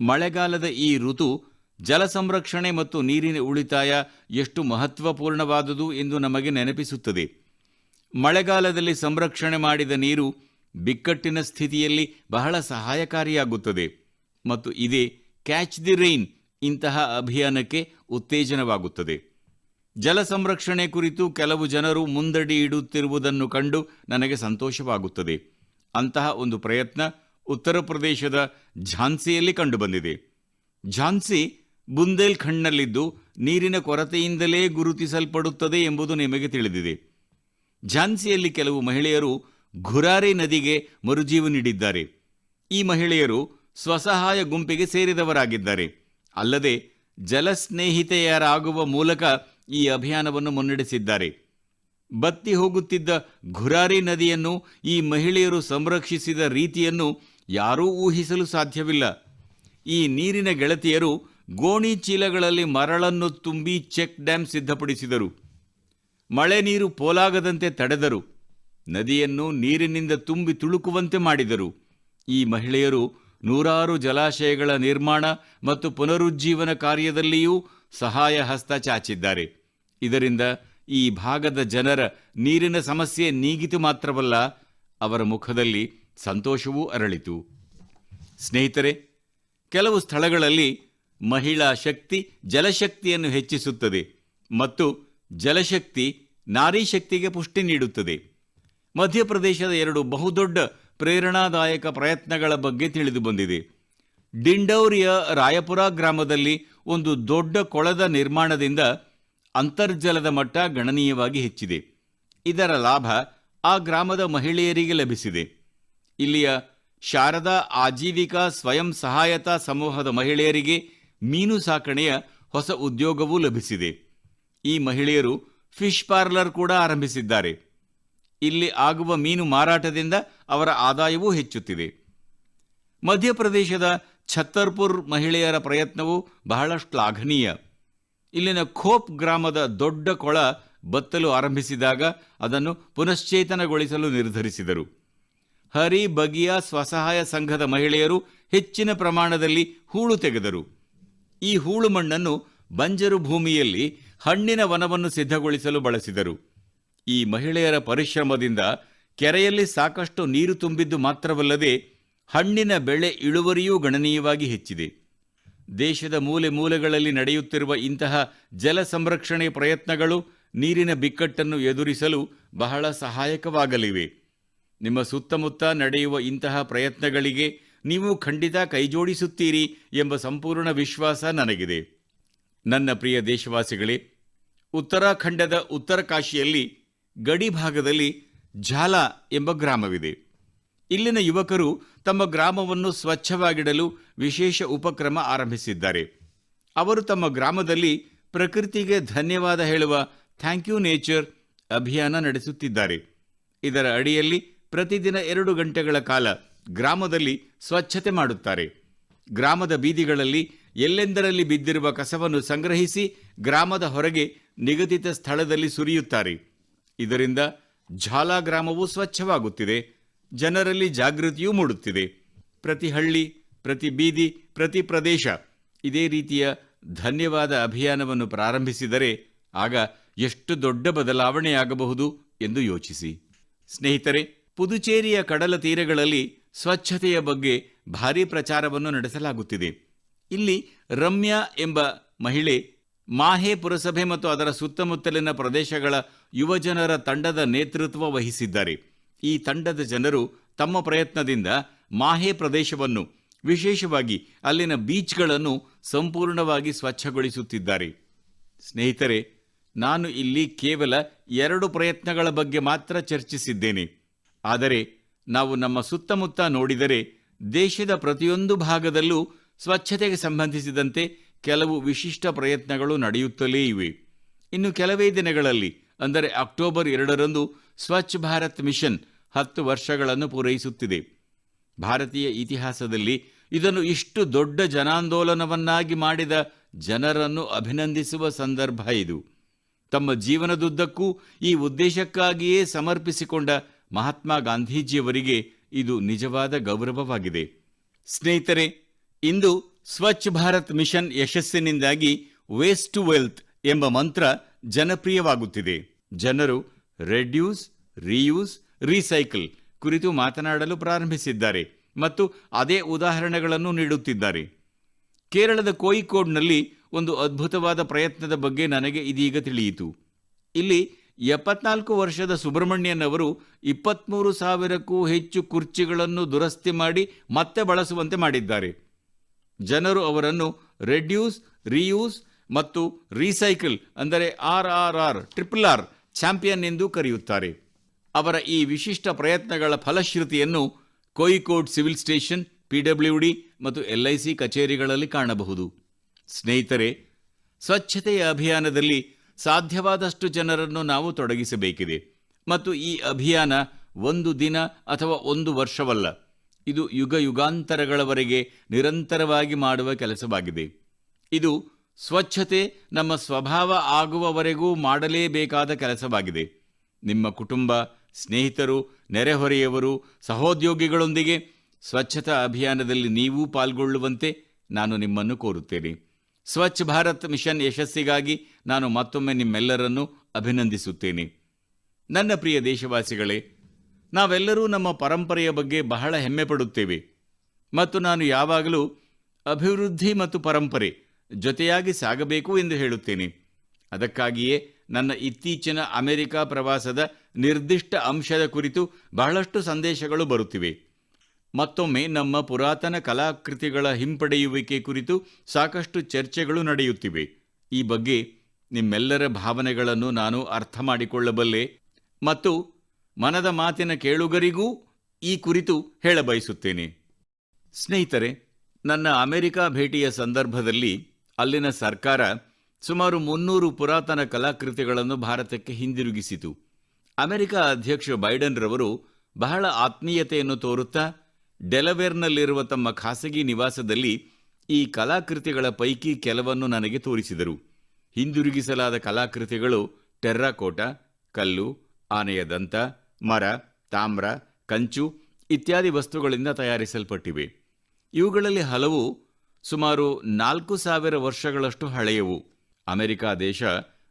ಮಳೆಗಾಲದ ಈ ಋತು ಜಲ ಸಂರಕ್ಷಣೆ ಮತ್ತು ನೀರಿನ ಉಳಿತಾಯ ಎಷ್ಟು ಮಹತ್ವಪೂರ್ಣವಾದುದು ಎಂದು ನಮಗೆ ನೆನಪಿಸುತ್ತದೆ. ಮಳೆಗಾಲದಲ್ಲಿ ಸಂರಕ್ಷಣೆ ಮಾಡಿದ ನೀರು ಬಿಕ್ಕಟ್ಟಿನ ಸ್ಥಿತಿಯಲ್ಲಿ ಬಹಳ ಸಹಾಯಕಾರಿಯಾಗುತ್ತದೆ ಮತ್ತು ಇದೇ ಕ್ಯಾಚ್ ದಿ ರೈನ್ ಇಂತಹ ಅಭಿಯಾನಕ್ಕೆ ಉತ್ತೇಜನವಾಗುತ್ತದೆ. ಜಲ ಸಂರಕ್ಷಣೆ ಕುರಿತು ಕೆಲವು ಜನರು ಮುಂದಡಿ ಇಡುತ್ತಿರುವುದನ್ನು ಕಂಡು ನನಗೆ ಸಂತೋಷವಾಗುತ್ತದೆ. ಅಂತಹ ಒಂದು ಪ್ರಯತ್ನ ಉತ್ತರ ಪ್ರದೇಶದ ಝಾನ್ಸಿಯಲ್ಲಿ ಕಂಡುಬಂದಿದೆ. ಝಾನ್ಸಿ ಬುಂದೇಲ್ಖಂಡ್ನಲ್ಲಿದ್ದು ನೀರಿನ ಕೊರತೆಯಿಂದಲೇ ಗುರುತಿಸಲ್ಪಡುತ್ತದೆ ಎಂಬುದು ನಿಮಗೆ ತಿಳಿದಿದೆ. ಝಾನ್ಸಿಯಲ್ಲಿ ಕೆಲವು ಮಹಿಳೆಯರು ಘುರಾರಿ ನದಿಗೆ ಮರುಜೀವ ನೀಡಿದ್ದಾರೆ. ಈ ಮಹಿಳೆಯರು ಸ್ವಸಹಾಯ ಗುಂಪಿಗೆ ಸೇರಿದವರಾಗಿದ್ದಾರೆ. ಅಲ್ಲದೆ ಜಲಸ್ನೇಹಿತೆಯರಾಗುವ ಮೂಲಕ ಈ ಅಭಿಯಾನವನ್ನು ಮುನ್ನಡೆಸಿದ್ದಾರೆ. ಬತ್ತಿ ಹೋಗುತ್ತಿದ್ದ ಘುರಾರಿ ನದಿಯನ್ನು ಈ ಮಹಿಳೆಯರು ಸಂರಕ್ಷಿಸಿದ ರೀತಿಯನ್ನು ಯಾರೂ ಊಹಿಸಲು ಸಾಧ್ಯವಿಲ್ಲ. ಈ ನೀರಿನ ಗೆಳತಿಯರು ಗೋಣಿ ಚೀಲಗಳಲ್ಲಿ ಮರಳನ್ನು ತುಂಬಿ ಚೆಕ್ ಡ್ಯಾಂ ಸಿದ್ಧಪಡಿಸಿದರು. ಮಳೆ ನೀರು ಪೋಲಾಗದಂತೆ ತಡೆದರು. ನದಿಯನ್ನು ನೀರಿನಿಂದ ತುಂಬಿ ತುಳುಕುವಂತೆ ಮಾಡಿದರು. ಈ ಮಹಿಳೆಯರು ನೂರಾರು ಜಲಾಶಯಗಳ ನಿರ್ಮಾಣ ಮತ್ತು ಪುನರುಜ್ಜೀವನ ಕಾರ್ಯದಲ್ಲಿಯೂ ಸಹಾಯ ಹಸ್ತ ಚಾಚಿದ್ದಾರೆ. ಇದರಿಂದ ಈ ಭಾಗದ ಜನರ ನೀರಿನ ಸಮಸ್ಯೆ ನೀಗಿತು ಮಾತ್ರವಲ್ಲ, ಅವರ ಮುಖದಲ್ಲಿ ಸಂತೋಷವೂ ಅರಳಿತು. ಸ್ನೇಹಿತರೆ, ಕೆಲವು ಸ್ಥಳಗಳಲ್ಲಿ ಮಹಿಳಾ ಶಕ್ತಿ ಜಲಶಕ್ತಿಯನ್ನು ಹೆಚ್ಚಿಸುತ್ತದೆ ಮತ್ತು ಜಲಶಕ್ತಿ ನಾರಿ ಶಕ್ತಿಗೆ ಪುಷ್ಟಿ ನೀಡುತ್ತದೆ. ಮಧ್ಯಪ್ರದೇಶದ ಎರಡು ಬಹುದೊಡ್ಡ ಪ್ರೇರಣಾದಾಯಕ ಪ್ರಯತ್ನಗಳ ಬಗ್ಗೆ ತಿಳಿದು ಬಂದಿದೆ. ಡಿಂಡೌರಿಯ ರಾಯಪುರ ಗ್ರಾಮದಲ್ಲಿ ಒಂದು ದೊಡ್ಡ ಕೊಳದ ನಿರ್ಮಾಣದಿಂದ ಅಂತರ್ಜಲದ ಮಟ್ಟ ಗಣನೀಯವಾಗಿ ಹೆಚ್ಚಿದೆ. ಇದರ ಲಾಭ ಆ ಗ್ರಾಮದ ಮಹಿಳೆಯರಿಗೆ ಲಭಿಸಿದೆ. ಇಲ್ಲಿಯ ಶಾರದಾ ಆಜೀವಿಕಾ ಸ್ವಯಂ ಸಹಾಯತಾ ಸಮೂಹದ ಮಹಿಳೆಯರಿಗೆ ಮೀನು ಸಾಕಣೆಯ ಹೊಸ ಉದ್ಯೋಗವೂ ಲಭಿಸಿದೆ. ಈ ಮಹಿಳೆಯರು ಫಿಶ್ ಪಾರ್ಲರ್ ಕೂಡ ಆರಂಭಿಸಿದ್ದಾರೆ. ಇಲ್ಲಿ ಆಗುವ ಮೀನು ಮಾರಾಟದಿಂದ ಅವರ ಆದಾಯವೂ ಹೆಚ್ಚುತ್ತಿದೆ. ಮಧ್ಯಪ್ರದೇಶದ ಛತ್ತರ್ಪುರ್ ಮಹಿಳೆಯರ ಪ್ರಯತ್ನವು ಬಹಳ ಶ್ಲಾಘನೀಯ ಇಲ್ಲಿನ ಖೋಪ್ ಗ್ರಾಮದ ದೊಡ್ಡ ಕೊಳ ಬತ್ತಲು ಆರಂಭಿಸಿದಾಗ ಅದನ್ನು ಪುನಶ್ಚೇತನಗೊಳಿಸಲು ನಿರ್ಧರಿಸಿದರು. ಹರಿ ಬಗಿಯ ಸ್ವಸಹಾಯ ಸಂಘದ ಮಹಿಳೆಯರು ಹೆಚ್ಚಿನ ಪ್ರಮಾಣದಲ್ಲಿ ಹೂಳು ತೆಗೆದರು. ಈ ಹೂಳು ಮಣ್ಣನ್ನು ಬಂಜರು ಭೂಮಿಯಲ್ಲಿ ಹಣ್ಣಿನ ವನವನ್ನು ಸಿದ್ಧಗೊಳಿಸಲು ಬಳಸಿದರು. ಈ ಮಹಿಳೆಯರ ಪರಿಶ್ರಮದಿಂದ ಕೆರೆಯಲ್ಲಿ ಸಾಕಷ್ಟು ನೀರು ತುಂಬಿದ್ದು ಮಾತ್ರವಲ್ಲದೆ ಹಣ್ಣಿನ ಬೆಳೆ ಇಳುವರಿಯೂ ಗಣನೀಯವಾಗಿ ಹೆಚ್ಚಿದೆ. ದೇಶದ ಮೂಲೆ ಮೂಲೆಗಳಲ್ಲಿ ನಡೆಯುತ್ತಿರುವ ಇಂತಹ ಜಲ ಸಂರಕ್ಷಣೆ ಪ್ರಯತ್ನಗಳು ನೀರಿನ ಬಿಕ್ಕಟ್ಟನ್ನು ಎದುರಿಸಲು ಬಹಳ ಸಹಾಯಕವಾಗಲಿವೆ. ನಿಮ್ಮ ಸುತ್ತಮುತ್ತ ನಡೆಯುವ ಇಂತಹ ಪ್ರಯತ್ನಗಳಿಗೆ ನೀವು ಖಂಡಿತ ಕೈಜೋಡಿಸುತ್ತೀರಿ ಎಂಬ ಸಂಪೂರ್ಣ ವಿಶ್ವಾಸ ನನಗಿದೆ. ನನ್ನ ಪ್ರಿಯ ದೇಶವಾಸಿಗಳೇ, ಉತ್ತರಾಖಂಡದ ಉತ್ತರಕಾಶಿಯಲ್ಲಿ ಗಡಿ ಭಾಗದಲ್ಲಿ ಝಾಲ ಎಂಬ ಗ್ರಾಮವಿದೆ. ಇಲ್ಲಿನ ಯುವಕರು ತಮ್ಮ ಗ್ರಾಮವನ್ನು ಸ್ವಚ್ಛವಾಗಿಡಲು ವಿಶೇಷ ಉಪಕ್ರಮ ಆರಂಭಿಸಿದ್ದಾರೆ. ಅವರು ತಮ್ಮ ಗ್ರಾಮದಲ್ಲಿ ಪ್ರಕೃತಿಗೆ ಧನ್ಯವಾದ ಹೇಳುವ ಥ್ಯಾಂಕ್ ಯು ನೇಚರ್ ಅಭಿಯಾನ ನಡೆಸುತ್ತಿದ್ದಾರೆ. ಇದರ ಅಡಿಯಲ್ಲಿ ಪ್ರತಿದಿನ ಎರಡು ಗಂಟೆಗಳ ಕಾಲ ಗ್ರಾಮದಲ್ಲಿ ಸ್ವಚ್ಛತೆ ಮಾಡುತ್ತಾರೆ. ಗ್ರಾಮದ ಬೀದಿಗಳಲ್ಲಿ ಎಲ್ಲೆಂದರಲ್ಲಿ ಬಿದ್ದಿರುವ ಕಸವನ್ನು ಸಂಗ್ರಹಿಸಿ ಗ್ರಾಮದ ಹೊರಗೆ ನಿಗದಿತ ಸ್ಥಳದಲ್ಲಿ ಸುರಿಯುತ್ತಾರೆ. ಇದರಿಂದ ಝಾಲಾ ಗ್ರಾಮವು ಸ್ವಚ್ಛವಾಗುತ್ತಿದೆ. ಜನರಲ್ಲಿ ಜಾಗೃತಿಯೂ ಮೂಡುತ್ತಿದೆ. ಪ್ರತಿ ಹಳ್ಳಿ, ಪ್ರತಿ ಬೀದಿ, ಪ್ರತಿ ಪ್ರದೇಶ ಇದೇ ರೀತಿಯ ಧನ್ಯವಾದ ಅಭಿಯಾನವನ್ನು ಪ್ರಾರಂಭಿಸಿದರೆ ಆಗ ಎಷ್ಟು ದೊಡ್ಡ ಬದಲಾವಣೆಯಾಗಬಹುದು ಎಂದು ಯೋಚಿಸಿ. ಸ್ನೇಹಿತರೆ, ಪುದುಚೇರಿಯ ಕಡಲ ತೀರಗಳಲ್ಲಿ ಸ್ವಚ್ಛತೆಯ ಬಗ್ಗೆ ಭಾರೀ ಪ್ರಚಾರವನ್ನು ನಡೆಸಲಾಗುತ್ತಿದೆ. ಇಲ್ಲಿ ರಮ್ಯಾ ಎಂಬ ಮಹಿಳೆ ಮಾಹೆ ಪುರಸಭೆ ಮತ್ತು ಅದರ ಸುತ್ತಮುತ್ತಲಿನ ಪ್ರದೇಶಗಳ ಯುವಜನರ ತಂಡದ ನೇತೃತ್ವ ವಹಿಸಿದ್ದಾರೆ. ಈ ತಂಡದ ಜನರು ತಮ್ಮ ಪ್ರಯತ್ನದಿಂದ ಮಾಹೆ ಪ್ರದೇಶವನ್ನು, ವಿಶೇಷವಾಗಿ ಅಲ್ಲಿನ ಬೀಚ್ಗಳನ್ನು ಸಂಪೂರ್ಣವಾಗಿ ಸ್ವಚ್ಛಗೊಳಿಸುತ್ತಿದ್ದಾರೆ. ಸ್ನೇಹಿತರೆ, ನಾನು ಇಲ್ಲಿ ಕೇವಲ ಎರಡು ಪ್ರಯತ್ನಗಳ ಬಗ್ಗೆ ಮಾತ್ರ ಚರ್ಚಿಸಿದ್ದೇನೆ. ಆದರೆ ನಾವು ನಮ್ಮ ಸುತ್ತಮುತ್ತ ನೋಡಿದರೆ ದೇಶದ ಪ್ರತಿಯೊಂದು ಭಾಗದಲ್ಲೂ ಸ್ವಚ್ಛತೆಗೆ ಸಂಬಂಧಿಸಿದಂತೆ ಕೆಲವು ವಿಶಿಷ್ಟ ಪ್ರಯತ್ನಗಳು ನಡೆಯುತ್ತಲೇ ಇವೆ. ಇನ್ನು ಕೆಲವೇ ದಿನಗಳಲ್ಲಿ, ಅಂದರೆ ಅಕ್ಟೋಬರ್ ಎರಡರಂದು ಸ್ವಚ್ಛ ಭಾರತ್ ಮಿಷನ್ ಹತ್ತು ವರ್ಷಗಳನ್ನು ಪೂರೈಸುತ್ತಿದೆ. ಭಾರತೀಯ ಇತಿಹಾಸದಲ್ಲಿ ಇದನ್ನು ಇಷ್ಟು ದೊಡ್ಡ ಜನಾಂದೋಲನವನ್ನಾಗಿ ಮಾಡಿದ ಜನರನ್ನು ಅಭಿನಂದಿಸುವ ಸಂದರ್ಭ ಇದು. ತಮ್ಮ ಜೀವನದುದ್ದಕ್ಕೂ ಈ ಉದ್ದೇಶಕ್ಕಾಗಿಯೇ ಸಮರ್ಪಿಸಿಕೊಂಡ ಮಹಾತ್ಮ ಗಾಂಧೀಜಿಯವರಿಗೆ ಇದು ನಿಜವಾದ ಗೌರವವಾಗಿದೆ. ಸ್ನೇಹಿತರೆ, ಇಂದು ಸ್ವಚ್ಛ ಭಾರತ್ ಮಿಷನ್ ಯಶಸ್ಸಿನಿಂದಾಗಿ ವೇಸ್ಟ್ ಟು ವೆಲ್ತ್ ಎಂಬ ಮಂತ್ರ ಜನಪ್ರಿಯವಾಗುತ್ತಿದೆ. ಜನರು ರೆಡ್ಯೂಸ್, ರೀಯೂಸ್, ರೀಸೈಕಲ್ ಕುರಿತು ಮಾತನಾಡಲು ಪ್ರಾರಂಭಿಸಿದ್ದಾರೆ ಮತ್ತು ಅದೇ ಉದಾಹರಣೆಗಳನ್ನು ನೀಡುತ್ತಿದ್ದಾರೆ. ಕೇರಳದ ಕೋಯಿಕೋಡ್ನಲ್ಲಿ ಒಂದು ಅದ್ಭುತವಾದ ಪ್ರಯತ್ನದ ಬಗ್ಗೆ ನನಗೆ ಇದೀಗ ತಿಳಿಯಿತು. ಇಲ್ಲಿ ಎಪ್ಪತ್ನಾಲ್ಕು ವರ್ಷದ ಸುಬ್ರಹ್ಮಣ್ಯನ್ ಅವರು ಇಪ್ಪತ್ತ್ಮೂರು ಸಾವಿರಕ್ಕೂ ಹೆಚ್ಚು ಕುರ್ಚಿಗಳನ್ನು ದುರಸ್ತಿ ಮಾಡಿ ಮತ್ತೆ ಬಳಸುವಂತೆ ಮಾಡಿದ್ದಾರೆ. ಜನರು ಅವರನ್ನು ರೆಡ್ಯೂಸ್, ರಿಯೂಸ್ ಮತ್ತು ರೀಸೈಕಲ್ ಅಂದರೆ R R R triple R champion ಎಂದು ಕರೆಯುತ್ತಾರೆ. ಅವರ ಈ ವಿಶಿಷ್ಟ ಪ್ರಯತ್ನಗಳ ಫಲಶ್ರುತಿಯನ್ನು ಕೋಯಿಕೋಡ್ ಸಿವಿಲ್ ಸ್ಟೇಷನ್ ಪಿಡಬ್ಲ್ಯೂಡಿ ಮತ್ತು ಎಲ್ಐಸಿ ಕಚೇರಿಗಳಲ್ಲಿ ಕಾಣಬಹುದು. ಸ್ನೇಹಿತರೆ, ಸ್ವಚ್ಛತೆಯ ಅಭಿಯಾನದಲ್ಲಿ ಸಾಧ್ಯವಾದಷ್ಟು ಜನರನ್ನು ನಾವು ತೊಡಗಿಸಬೇಕಿದೆ. ಮತ್ತು ಈ ಅಭಿಯಾನ ಒಂದು ದಿನ ಅಥವಾ ಒಂದು ವರ್ಷವಲ್ಲ. ಇದು ಯುಗ ಯುಗಾಂತರಗಳವರೆಗೆ ನಿರಂತರವಾಗಿ ಮಾಡುವ ಕೆಲಸವಾಗಿದೆ. ಇದು ಸ್ವಚ್ಛತೆ, ನಮ್ಮ ಸ್ವಭಾವ ಆಗುವವರೆಗೂ ಮಾಡಲೇಬೇಕಾದ ಕೆಲಸವಾಗಿದೆ. ನಿಮ್ಮ ಕುಟುಂಬ, ಸ್ನೇಹಿತರು, ನೆರೆಹೊರೆಯವರು, ಸಹೋದ್ಯೋಗಿಗಳೊಂದಿಗೆ ಸ್ವಚ್ಛತಾ ಅಭಿಯಾನದಲ್ಲಿ ನೀವೂ ಪಾಲ್ಗೊಳ್ಳುವಂತೆ ನಾನು ನಿಮ್ಮನ್ನು ಕೋರುತ್ತೇನೆ. ಸ್ವಚ್ಛ ಭಾರತ್ ಮಿಷನ್ ಯಶಸ್ಸಿಗಾಗಿ ನಾನು ಮತ್ತೊಮ್ಮೆ ನಿಮ್ಮೆಲ್ಲರನ್ನು ಅಭಿನಂದಿಸುತ್ತೇನೆ. ನನ್ನ ಪ್ರಿಯ ದೇಶವಾಸಿಗಳೇ, ನಾವೆಲ್ಲರೂ ನಮ್ಮ ಪರಂಪರೆಯ ಬಗ್ಗೆ ಬಹಳ ಹೆಮ್ಮೆ ಪಡುತ್ತೇವೆ. ಮತ್ತು ನಾನು ಯಾವಾಗಲೂ ಅಭಿವೃದ್ಧಿ ಮತ್ತು ಪರಂಪರೆ ಜೊತೆಯಾಗಿ ಸಾಗಬೇಕು ಎಂದು ಹೇಳುತ್ತೇನೆ. ಅದಕ್ಕಾಗಿಯೇ ನನ್ನ ಇತ್ತೀಚಿನ ಅಮೆರಿಕ ಪ್ರವಾಸದ ನಿರ್ದಿಷ್ಟ ಅಂಶದ ಕುರಿತು ಬಹಳಷ್ಟು ಸಂದೇಶಗಳು ಬರುತ್ತಿವೆ. ಮತ್ತೊಮ್ಮೆ ನಮ್ಮ ಪುರಾತನ ಕಲಾಕೃತಿಗಳ ಹಿಂಪಡೆಯುವಿಕೆ ಕುರಿತು ಸಾಕಷ್ಟು ಚರ್ಚೆಗಳು ನಡೆಯುತ್ತಿವೆ. ಈ ಬಗ್ಗೆ ನಿಮ್ಮೆಲ್ಲರ ಭಾವನೆಗಳನ್ನು ನಾನು ಅರ್ಥ ಮಾಡಿಕೊಳ್ಳಬಲ್ಲೆ ಮತ್ತು ಮನದ ಮಾತಿನ ಕೇಳುಗರಿಗೂ ಈ ಕುರಿತು ಹೇಳಬಯಸುತ್ತೇನೆ. ಸ್ನೇಹಿತರೆ, ನನ್ನ ಅಮೆರಿಕಾ ಭೇಟಿಯ ಸಂದರ್ಭದಲ್ಲಿ ಅಲ್ಲಿನ ಸರ್ಕಾರ ಸುಮಾರು ಮುನ್ನೂರು ಪುರಾತನ ಕಲಾಕೃತಿಗಳನ್ನು ಭಾರತಕ್ಕೆ ಹಿಂದಿರುಗಿಸಿತು. ಅಮೆರಿಕ ಅಧ್ಯಕ್ಷ ಬೈಡನ್ ರವರು ಬಹಳ ಆತ್ಮೀಯತೆಯನ್ನು ತೋರುತ್ತಾ ಡೆಲವೇರ್ನಲ್ಲಿರುವ ತಮ್ಮ ಖಾಸಗಿ ನಿವಾಸದಲ್ಲಿ ಈ ಕಲಾಕೃತಿಗಳ ಪೈಕಿ ಕೆಲವನ್ನು ನನಗೆ ತೋರಿಸಿದರು. ಹಿಂದಿರುಗಿಸಲಾದ ಕಲಾಕೃತಿಗಳು ಟೆರ್ರಾಕೋಟ, ಕಲ್ಲು, ಆನೆಯ ದಂತ, ಮರ, ತಾಮ್ರ, ಕಂಚು ಇತ್ಯಾದಿ ವಸ್ತುಗಳಿಂದ ತಯಾರಿಸಲ್ಪಟ್ಟಿವೆ. ಇವುಗಳಲ್ಲಿ ಹಲವು ಸುಮಾರು ನಾಲ್ಕು ಸಾವಿರ ವರ್ಷಗಳಷ್ಟು ಹಳೆಯವು. ಅಮೆರಿಕ ದೇಶ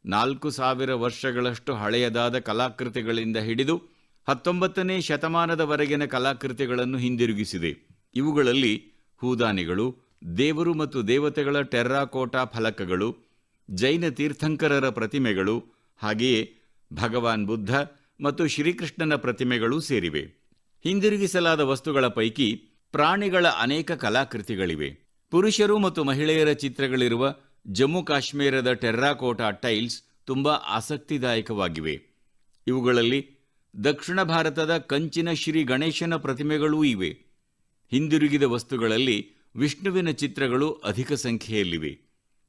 ನಾಲ್ಕು ಸಾವಿರ ವರ್ಷಗಳಷ್ಟು ಹಳೆಯದಾದ ಕಲಾಕೃತಿಗಳಿಂದ ಹಿಡಿದು ಹತ್ತೊಂಬತ್ತನೇ ಶತಮಾನದವರೆಗಿನ ಕಲಾಕೃತಿಗಳನ್ನು ಹಿಂದಿರುಗಿಸಿದೆ. ಇವುಗಳಲ್ಲಿ ಹೂದಾನಿಗಳು, ದೇವರು ಮತ್ತು ದೇವತೆಗಳ ಟೆರ್ರಾಕೋಟಾ ಫಲಕಗಳು, ಜೈನ ತೀರ್ಥಂಕರರ ಪ್ರತಿಮೆಗಳು, ಹಾಗೆಯೇ ಭಗವಾನ್ ಬುದ್ಧ ಮತ್ತು ಶ್ರೀಕೃಷ್ಣನ ಪ್ರತಿಮೆಗಳು ಸೇರಿವೆ. ಹಿಂದಿರುಗಿಸಲಾದ ವಸ್ತುಗಳ ಪೈಕಿ ಪ್ರಾಣಿಗಳ ಅನೇಕ ಕಲಾಕೃತಿಗಳಿವೆ. ಪುರುಷರು ಮತ್ತು ಮಹಿಳೆಯರ ಚಿತ್ರಗಳಿರುವ ಜಮ್ಮು ಕಾಶ್ಮೀರದ ಟೆರ್ರಾಕೋಟಾ ಟೈಲ್ಸ್ ತುಂಬಾ ಆಸಕ್ತಿದಾಯಕವಾಗಿವೆ. ಇವುಗಳಲ್ಲಿ ದಕ್ಷಿಣ ಭಾರತದ ಕಂಚಿನ ಶ್ರೀ ಗಣೇಶನ ಪ್ರತಿಮೆಗಳೂ ಇವೆ. ಹಿಂದಿರುಗಿದ ವಸ್ತುಗಳಲ್ಲಿ ವಿಷ್ಣುವಿನ ಚಿತ್ರಗಳು ಅಧಿಕ ಸಂಖ್ಯೆಯಲ್ಲಿವೆ.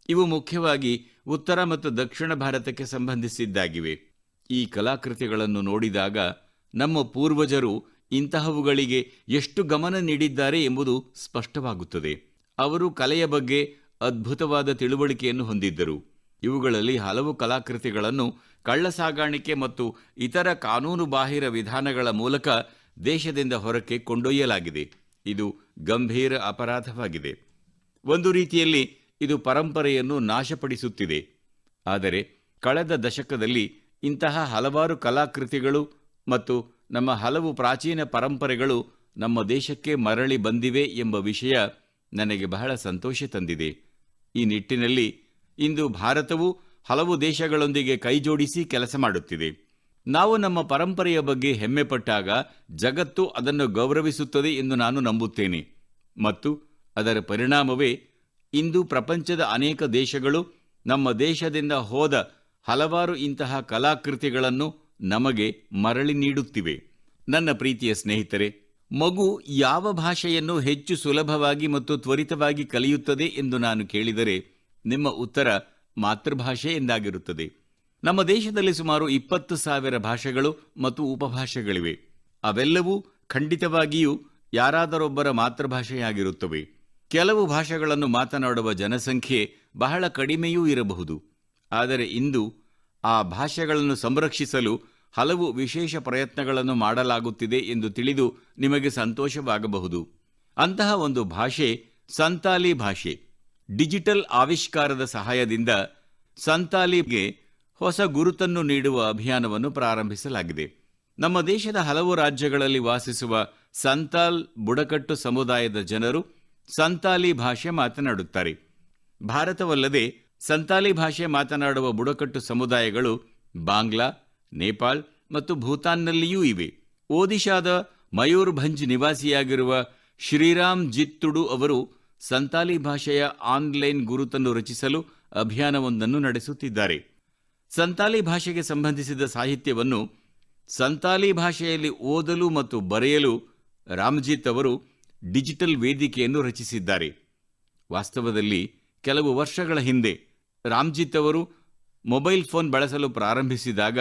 ಇವು ಮುಖ್ಯವಾಗಿ ಉತ್ತರ ಮತ್ತು ದಕ್ಷಿಣ ಭಾರತಕ್ಕೆ ಸಂಬಂಧಿಸಿದ್ದಾಗಿವೆ. ಈ ಕಲಾಕೃತಿಗಳನ್ನು ನೋಡಿದಾಗ ನಮ್ಮ ಪೂರ್ವಜರು ಇಂತಹವುಗಳಿಗೆ ಎಷ್ಟು ಗಮನ ನೀಡಿದ್ದಾರೆ ಎಂಬುದು ಸ್ಪಷ್ಟವಾಗುತ್ತದೆ. ಅವರು ಕಲೆಯ ಬಗ್ಗೆ ಅದ್ಭುತವಾದ ತಿಳುವಳಿಕೆಯನ್ನು ಹೊಂದಿದ್ದರು. ಇವುಗಳಲ್ಲಿ ಹಲವು ಕಲಾಕೃತಿಗಳನ್ನು ಕಳ್ಳಸಾಗಾಣಿಕೆ ಮತ್ತು ಇತರ ಕಾನೂನುಬಾಹಿರ ವಿಧಾನಗಳ ಮೂಲಕ ದೇಶದಿಂದ ಹೊರಕ್ಕೆ ಕೊಂಡೊಯ್ಯಲಾಗಿದೆ. ಇದು ಗಂಭೀರ ಅಪರಾಧವಾಗಿದೆ. ಒಂದು ರೀತಿಯಲ್ಲಿ ಇದು ಪರಂಪರೆಯನ್ನು ನಾಶಪಡಿಸುತ್ತಿದೆ. ಆದರೆ ಕಳೆದ ದಶಕದಲ್ಲಿ ಇಂತಹ ಹಲವಾರು ಕಲಾಕೃತಿಗಳು ಮತ್ತು ನಮ್ಮ ಹಲವು ಪ್ರಾಚೀನ ಪರಂಪರೆಗಳು ನಮ್ಮ ದೇಶಕ್ಕೆ ಮರಳಿ ಬಂದಿವೆ ಎಂಬ ವಿಷಯ ನನಗೆ ಬಹಳ ಸಂತೋಷ ತಂದಿದೆ. ಈ ನಿಟ್ಟಿನಲ್ಲಿ ಇಂದು ಭಾರತವು ಹಲವು ದೇಶಗಳೊಂದಿಗೆ ಕೈಜೋಡಿಸಿ ಕೆಲಸ ಮಾಡುತ್ತಿದೆ. ನಾವು ನಮ್ಮ ಪರಂಪರೆಯ ಬಗ್ಗೆ ಹೆಮ್ಮೆಪಟ್ಟಾಗ ಜಗತ್ತು ಅದನ್ನು ಗೌರವಿಸುತ್ತದೆ ಎಂದು ನಾನು ನಂಬುತ್ತೇನೆ. ಮತ್ತು ಅದರ ಪರಿಣಾಮವೇ ಇಂದು ಪ್ರಪಂಚದ ಅನೇಕ ದೇಶಗಳು ನಮ್ಮ ದೇಶದಿಂದ ಹೋದ ಹಲವಾರು ಇಂತಹ ಕಲಾಕೃತಿಗಳನ್ನು ನಮಗೆ ಮರಳಿ ನೀಡುತ್ತಿವೆ. ನನ್ನ ಪ್ರೀತಿಯ ಸ್ನೇಹಿತರೆ, ಮಗು ಯಾವ ಭಾಷೆಯನ್ನು ಹೆಚ್ಚು ಸುಲಭವಾಗಿ ಮತ್ತು ತ್ವರಿತವಾಗಿ ಕಲಿಯುತ್ತದೆ ಎಂದು ನಾನು ಕೇಳಿದರೆ ನಿಮ್ಮ ಉತ್ತರ ಮಾತೃಭಾಷೆ ಎಂದಾಗಿರುತ್ತದೆ ನಮ್ಮ ದೇಶದಲ್ಲಿ ಸುಮಾರು ಇಪ್ಪತ್ತು ಸಾವಿರ ಭಾಷೆಗಳು ಮತ್ತು ಉಪಭಾಷೆಗಳಿವೆ. ಅವೆಲ್ಲವೂ ಖಂಡಿತವಾಗಿಯೂ ಯಾರಾದರೊಬ್ಬರ ಮಾತೃಭಾಷೆಯಾಗಿರುತ್ತವೆ. ಕೆಲವು ಭಾಷೆಗಳನ್ನು ಮಾತನಾಡುವ ಜನಸಂಖ್ಯೆ ಬಹಳ ಕಡಿಮೆಯೂ ಇರಬಹುದು. ಆದರೆ ಇಂದು ಆ ಭಾಷೆಗಳನ್ನು ಸಂರಕ್ಷಿಸಲು ಹಲವು ವಿಶೇಷ ಪ್ರಯತ್ನಗಳನ್ನು ಮಾಡಲಾಗುತ್ತಿದೆ ಎಂದು ತಿಳಿದು ನಿಮಗೆ ಸಂತೋಷವಾಗಬಹುದು. ಅಂತಹ ಒಂದು ಭಾಷೆ ಸಂತಾಲಿ ಭಾಷೆ. ಡಿಜಿಟಲ್ ಆವಿಷ್ಕಾರದ ಸಹಾಯದಿಂದ ಸಂತಾಲಿಗೆ ಹೊಸ ಗುರುತನ್ನು ನೀಡುವ ಅಭಿಯಾನವನ್ನು ಪ್ರಾರಂಭಿಸಲಾಗಿದೆ. ನಮ್ಮ ದೇಶದ ಹಲವು ರಾಜ್ಯಗಳಲ್ಲಿ ವಾಸಿಸುವ ಸಂತಾಲ್ ಬುಡಕಟ್ಟು ಸಮುದಾಯದ ಜನರು ಸಂತಾಲಿ ಭಾಷೆ ಮಾತನಾಡುತ್ತಾರೆ. ಭಾರತವಲ್ಲದೆ ಸಂತಾಲಿ ಭಾಷೆ ಮಾತನಾಡುವ ಬುಡಕಟ್ಟು ಸಮುದಾಯಗಳು ಬಾಂಗ್ಲಾ, ನೇಪಾಳ್ ಮತ್ತು ಭೂತಾನ್ನಲ್ಲಿಯೂ ಇವೆ. ಒಡಿಶಾದ ಮಯೂರ್ಭಂಜ್ ನಿವಾಸಿಯಾಗಿರುವ ಶ್ರೀರಾಮ್ ಜಿತ್ತುಡು ಅವರು ಸಂತಾಲಿ ಭಾಷೆಯ ಆನ್ಲೈನ್ ಗುರುತನ್ನು ರಚಿಸಲು ಅಭಿಯಾನವೊಂದನ್ನು ನಡೆಸುತ್ತಿದ್ದಾರೆ. ಸಂತಾಲಿ ಭಾಷೆಗೆ ಸಂಬಂಧಿಸಿದ ಸಾಹಿತ್ಯವನ್ನು ಸಂತಾಲಿ ಭಾಷೆಯಲ್ಲಿ ಓದಲು ಮತ್ತು ಬರೆಯಲು ರಾಮ್ಜಿತ್ ಅವರು ಡಿಜಿಟಲ್ ವೇದಿಕೆಯನ್ನು ರಚಿಸಿದ್ದಾರೆ. ವಾಸ್ತವದಲ್ಲಿ ಕೆಲವು ವರ್ಷಗಳ ಹಿಂದೆ ರಾಮ್ಜಿತ್ ಅವರು ಮೊಬೈಲ್ ಫೋನ್ ಬಳಸಲು ಪ್ರಾರಂಭಿಸಿದಾಗ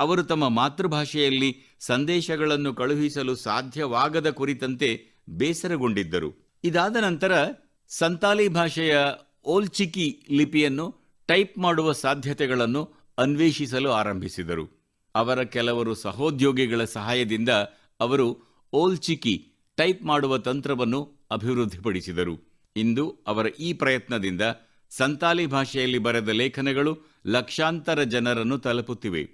ಅವರು ತಮ್ಮ ಮಾತೃಭಾಷೆಯಲ್ಲಿ ಸಂದೇಶಗಳನ್ನು ಕಳುಹಿಸಲು ಸಾಧ್ಯವಾಗದ ಕುರಿತಂತೆ ಬೇಸರಗೊಂಡಿದ್ದರು. ಇದಾದ ನಂತರ ಸಂತಾಲಿ ಭಾಷೆಯ ಓಲ್ಚಿಕಿ ಲಿಪಿಯನ್ನು ಟೈಪ್ ಮಾಡುವ ಸಾಧ್ಯತೆಗಳನ್ನು ಅನ್ವೇಷಿಸಲು ಆರಂಭಿಸಿದರು. ಅವರ ಕೆಲವರು ಸಹೋದ್ಯೋಗಿಗಳ ಸಹಾಯದಿಂದ ಅವರು ಓಲ್ಚಿಕಿ ಟೈಪ್ ಮಾಡುವ ತಂತ್ರವನ್ನು ಅಭಿವೃದ್ಧಿಪಡಿಸಿದರು. ಇಂದು ಅವರ ಈ ಪ್ರಯತ್ನದಿಂದ ಸಂತಾಲಿ ಭಾಷೆಯಲ್ಲಿ ಬರೆದ ಲೇಖನಗಳು ಲಕ್ಷಾಂತರ ಜನರನ್ನು ತಲುಪುತ್ತಿವೆ.